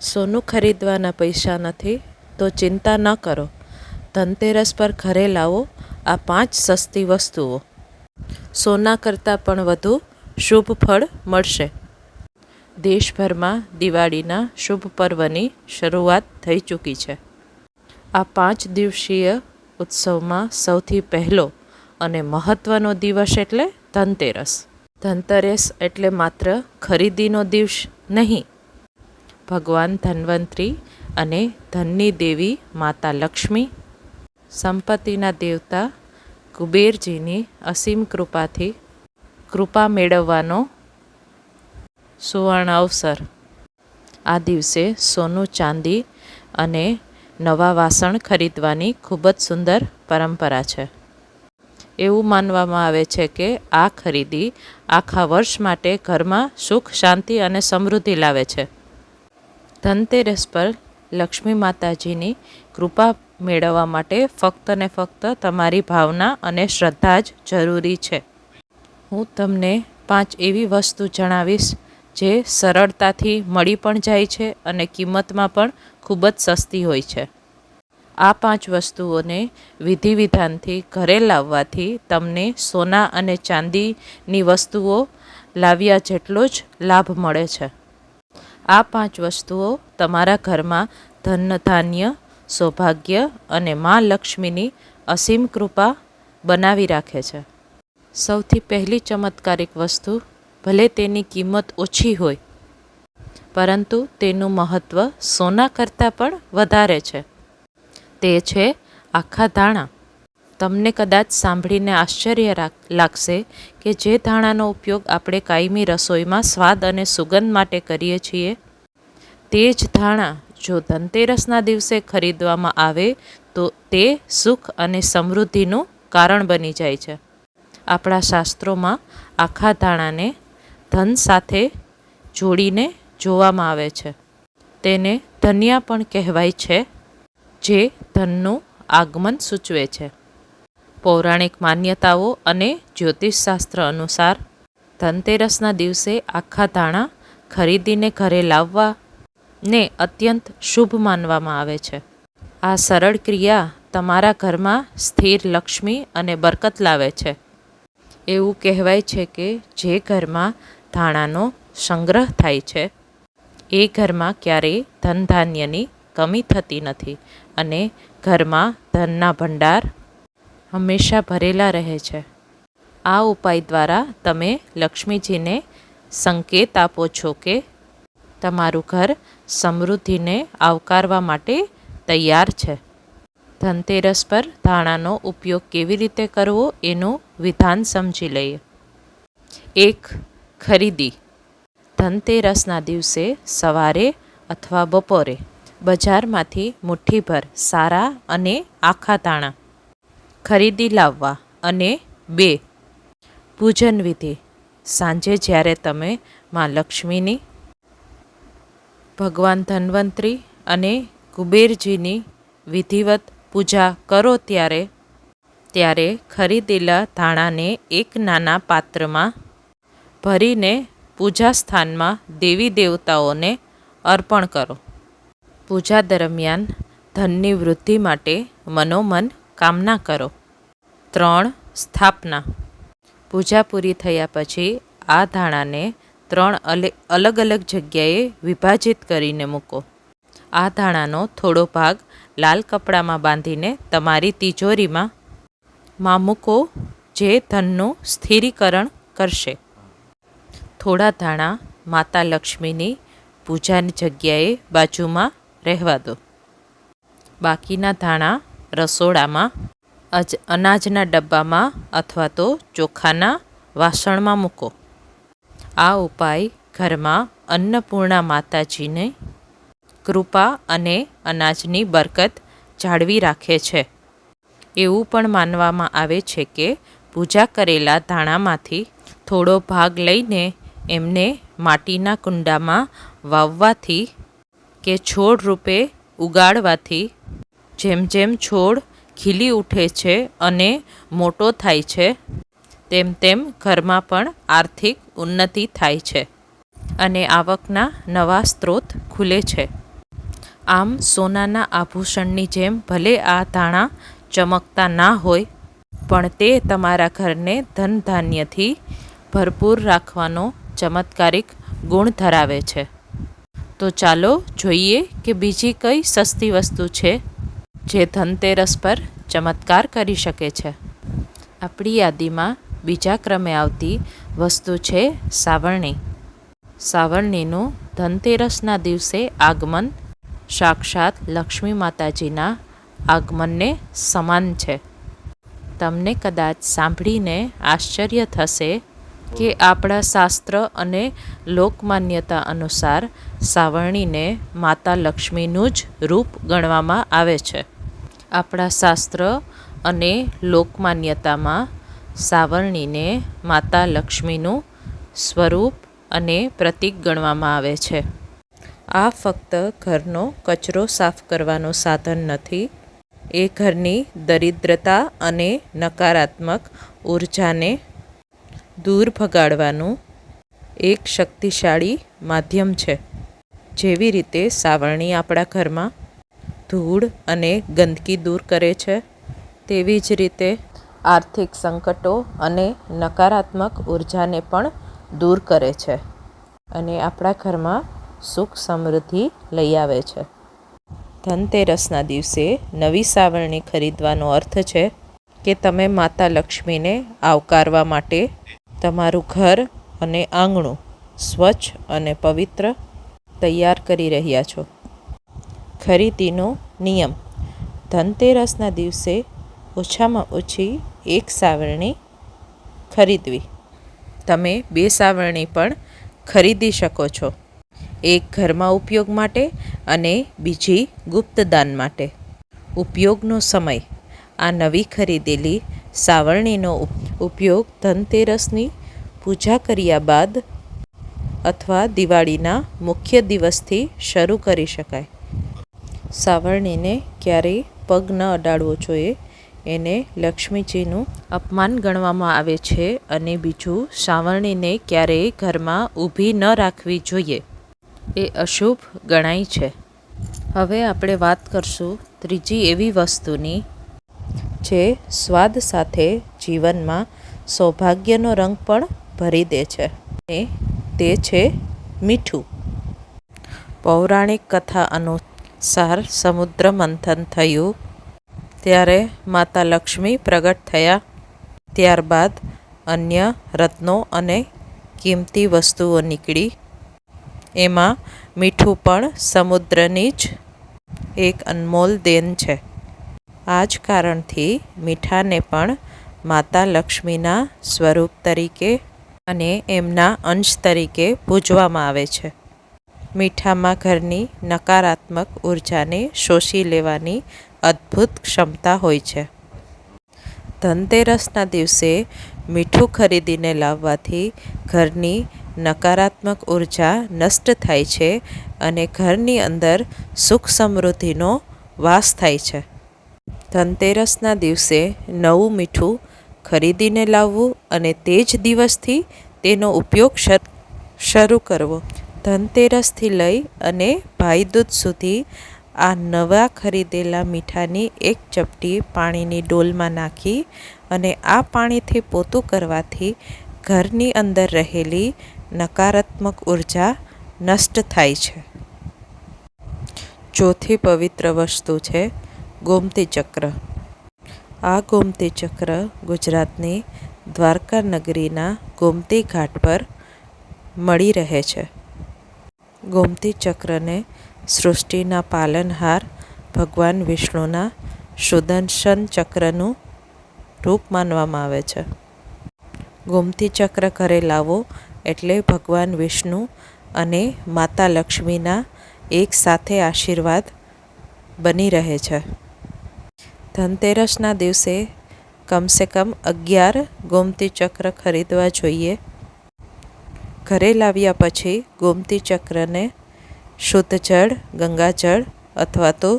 સોનું ખરીદવાના પૈસા નથી, તો ચિંતા ન કરો. ધનતેરસ પર ઘરે લાવો આ પાંચ સસ્તી વસ્તુઓ. સોના કરતાં પણ વધુ શુભ ફળ મળશે. દેશભરમાં દિવાળીના શુભ પર્વની શરૂઆત થઈ ચૂકી છે. આ પાંચ દિવસીય ઉત્સવમાં સૌથી પહેલો અને મહત્ત્વનો દિવસ એટલે ધનતેરસ. ધનતેરસ એટલે માત્ર ખરીદીનો દિવસ નહીં ભગવાન ધન્વંતરી અને ધનની દેવી માતા લક્ષ્મી, સંપત્તિના દેવતા કુબેરજીની અસીમ કૃપાથી કૃપા મેળવવાનો સુવર્ણ અવસર. આ દિવસે સોનું, ચાંદી અને નવા વાસણ ખરીદવાની ખૂબ જ સુંદર પરંપરા છે. એવું માનવામાં આવે છે કે આ ખરીદી આખા વર્ષ માટે ઘરમાં સુખ, શાંતિ અને સમૃદ્ધિ લાવે છે. ધનતેરસ પર લક્ષ્મી માતાજીની કૃપા મેળવવા માટે ફક્ત ને ફક્ત તમારી ભાવના અને શ્રદ્ધા જ જરૂરી છે. હું તમને પાંચ એવી વસ્તુ જણાવીશ જે સરળતાથી મળી પણ જાય છે અને કિંમતમાં પણ ખૂબ જ સસ્તી હોય છે. આ પાંચ વસ્તુઓને વિધિ વિધાનથી ઘરે લાવવાથી તમને સોના અને ચાંદીની વસ્તુઓ લાવ્યા જેટલો જ લાભ મળે છે. આ પાંચ વસ્તુઓ તમારા ઘરમાં ધન, ધાન્ય, સૌભાગ્ય અને મા લક્ષ્મીની અસીમ કૃપા બનાવી રાખે છે. સૌથી પહેલી ચમત્કારિક વસ્તુ, ભલે તેની કિંમત ઓછી હોય, પરંતુ તેનું મહત્ત્વ સોના કરતાં પણ વધારે છે. તે છે આખા ધાણા. તમને કદાચ સાંભળીને આશ્ચર્ય લાગશે કે જે ધાણાનો ઉપયોગ આપણે કાયમી રસોઈમાં સ્વાદ અને સુગંધ માટે કરીએ છીએ, તે જ ધાણા જો ધનતેરસના દિવસે ખરીદવામાં આવે, તો તે સુખ અને સમૃદ્ધિનું કારણ બની જાય છે. આપણા શાસ્ત્રોમાં આખા ધાણાને ધન સાથે જોડીને જોવામાં આવે છે. તેને ધન્યા પણ કહેવાય છે, જે ધનનું આગમન સૂચવે છે. પૌરાણિક માન્યતાઓ અને જ્યોતિષશાસ્ત્ર અનુસાર ધનતેરસના દિવસે આખા ધાણા ખરીદીને ઘરે લાવવા ને અત્યંત શુભ માનવામાં આવે છે. આ સરળ ક્રિયા તમારા ઘરમાં સ્થિર લક્ષ્મી અને બરકત લાવે છે. એવું કહેવાય છે કે જે ઘરમાં ધાણાનો સંગ્રહ થાય છે, એ ઘરમાં ક્યારેય ધન ધાન્યની કમી થતી નથી અને ઘરમાં ધનના ભંડાર હંમેશા ભરેલા રહે છે. આ ઉપાય દ્વારા તમે લક્ષ્મીજીને સંકેત આપો છો કે તમારું ઘર સમૃદ્ધિને આવકારવા માટે તૈયાર છે. ધનતેરસ પર ધાણાનો ઉપયોગ કેવી રીતે કરવો એનું વિધાન સમજી લઈએ. એક, ખરીદી. ધનતેરસના દિવસે સવારે અથવા બપોરે બજારમાંથી મુઠ્ઠીભર સારા અને આખા ધાણા ખરીદી લાવવા અને બે, પૂજન વિધિ. સાંજે જ્યારે તમે માં લક્ષ્મીની ભગવાન ધન્વંતરી અને કુબેરજીની વિધિવત પૂજા કરો ત્યારે ત્યારે ખરીદેલા ધાણાને એક નાના પાત્રમાં ભરીને પૂજા સ્થાનમાં દેવી દેવતાઓને અર્પણ કરો. પૂજા દરમિયાન ધનની વૃદ્ધિ માટે મનોમન કામના કરો. ત્રણ સ્થાપના. પૂજા પૂરી થયા પછી આ ધાણાને ત્રણ અલે અલગ અલગ જગ્યાએ વિભાજિત કરીને મૂકો. આ ધાણાનો થોડો ભાગ લાલ કપડામાં બાંધીને તમારી તિજોરીમાં માં મૂકો, જે ધનનું સ્થિરીકરણ કરશે. થોડા ધાણા માતા લક્ષ્મીની પૂજાની જગ્યાએ બાજુમાં રહેવા દો. બાકીના ધાણા રસોડામાં અનાજના ડબ્બામાં અથવા તો ચોખાના વાસણમાં મૂકો. આ ઉપાય ઘરમાં અન્નપૂર્ણા માતાજીને કૃપા અને અનાજની બરકત જાળવી રાખે છે. એવું પણ માનવામાં આવે છે કે પૂજા કરેલા ધાણામાંથી થોડો ભાગ લઈને એમને માટીના કુંડામાં વાવવાથી કે છોડ રૂપે ઉગાડવાથી જેમ જેમ છોડ ખીલી ઉઠે છે અને મોટો થાય છે. તેમ તેમ ઘરમાં પણ આર્થિક ઉન્નતિ થાય છે અને આવકના નવા સ્ત્રોત ખુલે છે. આમ સોનાના આભૂષણની જેમ ભલે આ ધાણા ચમકતા ના હોય, પણ તે તમારા ઘરને ધન ધાન્યથી ભરપૂર રાખવાનો ચમત્કારિક ગુણ ધરાવે છે. તો ચાલો જોઈએ કે બીજી કઈ સસ્તી વસ્તુ છે જે ધનતેરસ પર ચમત્કાર કરી શકે છે. આપણી યાદીમાં બીજા ક્રમે આવતી વસ્તુ છે સાવરણી. સાવરણીનું ધનતેરસના દિવસે આગમન સાક્ષાત લક્ષ્મી માતાજીના આગમનને સમાન છે. તમને કદાચ સાંભળીને આશ્ચર્ય થશે કે આપણા શાસ્ત્ર અને લોકમાન્યતા અનુસાર સાવરણીને માતા લક્ષ્મીનું જ રૂપ ગણવામાં આવે છે. આપણા શાસ્ત્ર અને લોકમાન્યતામાં સાવરણીને માતા લક્ષ્મીનું સ્વરૂપ અને પ્રતીક ગણવામાં આવે છે. આ ફક્ત ઘરનો કચરો સાફ કરવાનું સાધન નથી, એ ઘરની દરિદ્રતા અને નકારાત્મક ઉર્જાને દૂર ભગાડવાનું એક શક્તિશાળી માધ્યમ છે. જેવી રીતે સાવરણી આપણા ઘરમાં ધૂળ અને ગંદકી દૂર કરે છે, તેવી જ રીતે આર્થિક સંકટો અને નકારાત્મક ઉર્જાને પણ દૂર કરે છે અને આપણા ઘરમાં સુખ સમૃદ્ધિ લઈ આવે છે. ધનતેરસના દિવસે નવી સાવરણી ખરીદવાનો અર્થ છે કે તમે માતા લક્ષ્મીને આવકારવા માટે તમારું ઘર અને આંગણું સ્વચ્છ અને પવિત્ર તૈયાર કરી રહ્યા છો. ખરીદીનો નિયમ. ધનતેરસના દિવસે ઓછામાં ઓછી એક સાવરણી ખરીદવી. તમે બે સાવરણી પણ ખરીદી શકો છો. એક ઘરમાં ઉપયોગ માટે અને બીજી ગુપ્તદાન માટે. ઉપયોગનો સમય. આ નવી ખરીદેલી સાવરણીનો ઉપયોગ ધનતેરસની પૂજા કર્યા બાદ અથવા દિવાળીના મુખ્ય દિવસથી શરૂ કરી શકાય. સાવરણીને ક્યારેય પગ ન અડાડવો જોઈએ. એને લક્ષ્મીજીનું અપમાન ગણવામાં આવે છે અને બીજું, સાવરણીને ક્યારેય ઘરમાં ઊભી ન રાખવી જોઈએ. એ અશુભ ગણાય છે. હવે આપણે વાત કરશું ત્રીજી એવી વસ્તુની, જે સ્વાદ સાથે જીવનમાં સૌભાગ્યનો રંગ પણ ભરી દે છે અને તે છે મીઠું. પૌરાણિક કથા અનુસાર સમુદ્ર મંથન થયું. ત્યારે માતા લક્ષ્મી પ્રગટ થયા. ત્યારબાદ અન્ય રત્નો અને કિંમતી વસ્તુઓ નીકળી. એમાં મીઠું પણ સમુદ્રની જ એક અનમોલ દેન છે. આ જ કારણથી મીઠાને પણ માતા લક્ષ્મીના સ્વરૂપ તરીકે અને એમના અંશ તરીકે પૂજવામાં આવે છે. મીઠામાં ઘરની નકારાત્મક ઉર્જાને શોષી લેવાની અદ્ભુત ક્ષમતા હોય છે. ધનતેરસના દિવસે મીઠું ખરીદીને લાવવાથી ઘરની નકારાત્મક ઊર્જા નષ્ટ થાય છે અને ઘરની અંદર સુખ સમૃદ્ધિનો વાસ થાય છે. ધનતેરસના દિવસે નવું મીઠું ખરીદીને લાવવું અને તે જ દિવસથી તેનો ઉપયોગ શરૂ કરવો. ધનતેરસથી લઈ અને ભાઈદૂજ સુધી આ નવા ખરીદેલા મીઠાની એક ચપટી પાણીની ડોલમાં નાખી અને આ પાણીથી પોતું કરવાથી ઘરની અંદર રહેલી નકારાત્મક ઊર્જા નષ્ટ થાય છે. ચોથી પવિત્ર વસ્તુ છે ગોમતી ચક્ર. આ ગોમતી ચક્ર ગુજરાતની દ્વારકા નગરીના ગોમતી ઘાટ પર મળી રહે છે. ગોમતી ચક્રને સૃષ્ટિના પાલનહાર ભગવાન વિષ્ણુના સુદર્શન ચક્રનું રૂપ માનવામાં આવે છે. ગોમતી ચક્ર ઘરે લાવો એટલે ભગવાન વિષ્ણુ અને માતા લક્ષ્મીના એક સાથે આશીર્વાદ બની રહે છે. ધનતેરસના દિવસે કમસે કમ અગિયાર ગોમતી ચક્ર ખરીદવા જોઈએ ઘરે લાવ્યા પછી ગોમતી ચક્રને શુદ્ધ જળ ગંગાજળ અથવા તો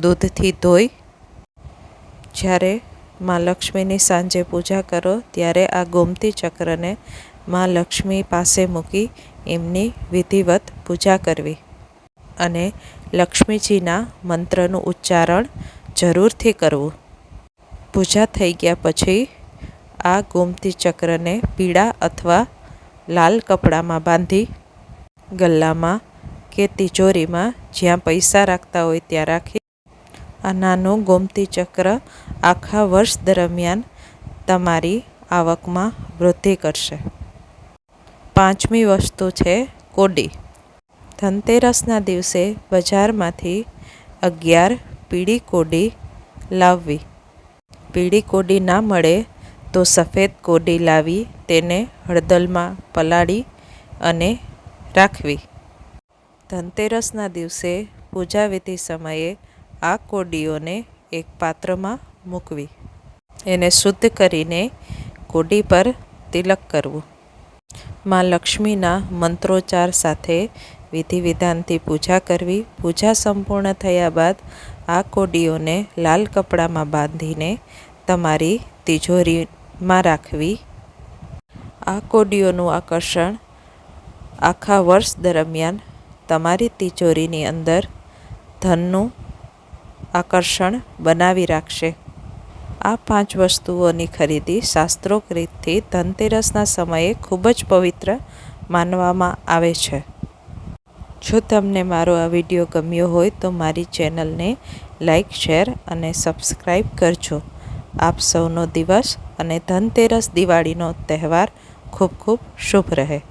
દૂધથી ધોઈ જ્યારે મા લક્ષ્મીની સાંજે પૂજા કરો ત્યારે આ ગોમતી ચક્રને મા લક્ષ્મી પાસે મૂકી એમની વિધિવત પૂજા કરવી અને લક્ષ્મીજીના મંત્રનું ઉચ્ચારણ જરૂરથી કરવું. પૂજા થઈ ગયા પછી આ ગોમતી ચક્રને પીળા અથવા લાલ કપડામાં બાંધી, ગલ્લામાં કે તિજોરીમાં જ્યાં પૈસા રાખતા હોય ત્યાં રાખી. આ નાનું ગોમતી ચક્ર આખા વર્ષ દરમિયાન તમારી આવકમાં વૃદ્ધિ કરશે. પાંચમી વસ્તુ છે કોડી. ધનતેરસના દિવસે બજારમાંથી અગિયાર પીળી કોડી લાવવી. પીળી કોડી ના મળે તો સફેદ કોડી લાવી તેને હળદરમાં પલાળી અને રાખવી. ધનતેરસના દિવસે પૂજા વિધિ સમયે આ કોડીઓને એક પાત્રમાં મૂકવી. એને શુદ્ધ કરીને કોડી પર તિલક કરવું. માં લક્ષ્મીના મંત્રોચ્ચાર સાથે વિધિ વિધાનથી પૂજા કરવી. પૂજા સંપૂર્ણ થયા બાદ આ કોડીઓને લાલ કપડામાં બાંધીને તમારી તિજોરીમાં રાખવી આ કોડીઓનું આકર્ષણ આખા વર્ષ દરમિયાન તમારી તિજોરીની અંદર ધનનું આકર્ષણ બનાવી રાખશે. આ પાંચ વસ્તુઓની ખરીદી શાસ્ત્રોક રીતથી ધનતેરસના સમયે ખૂબ જ પવિત્ર માનવામાં આવે છે. જો તમને મારો આ વીડિયો ગમ્યો હોય તો મારી ચેનલને લાઈક, શેર અને સબસ્ક્રાઈબ કરજો. આપ સૌનો દિવસ અને ધનતેરસ દિવાળીનો તહેવાર ખૂબ ખૂબ શુભ રહે.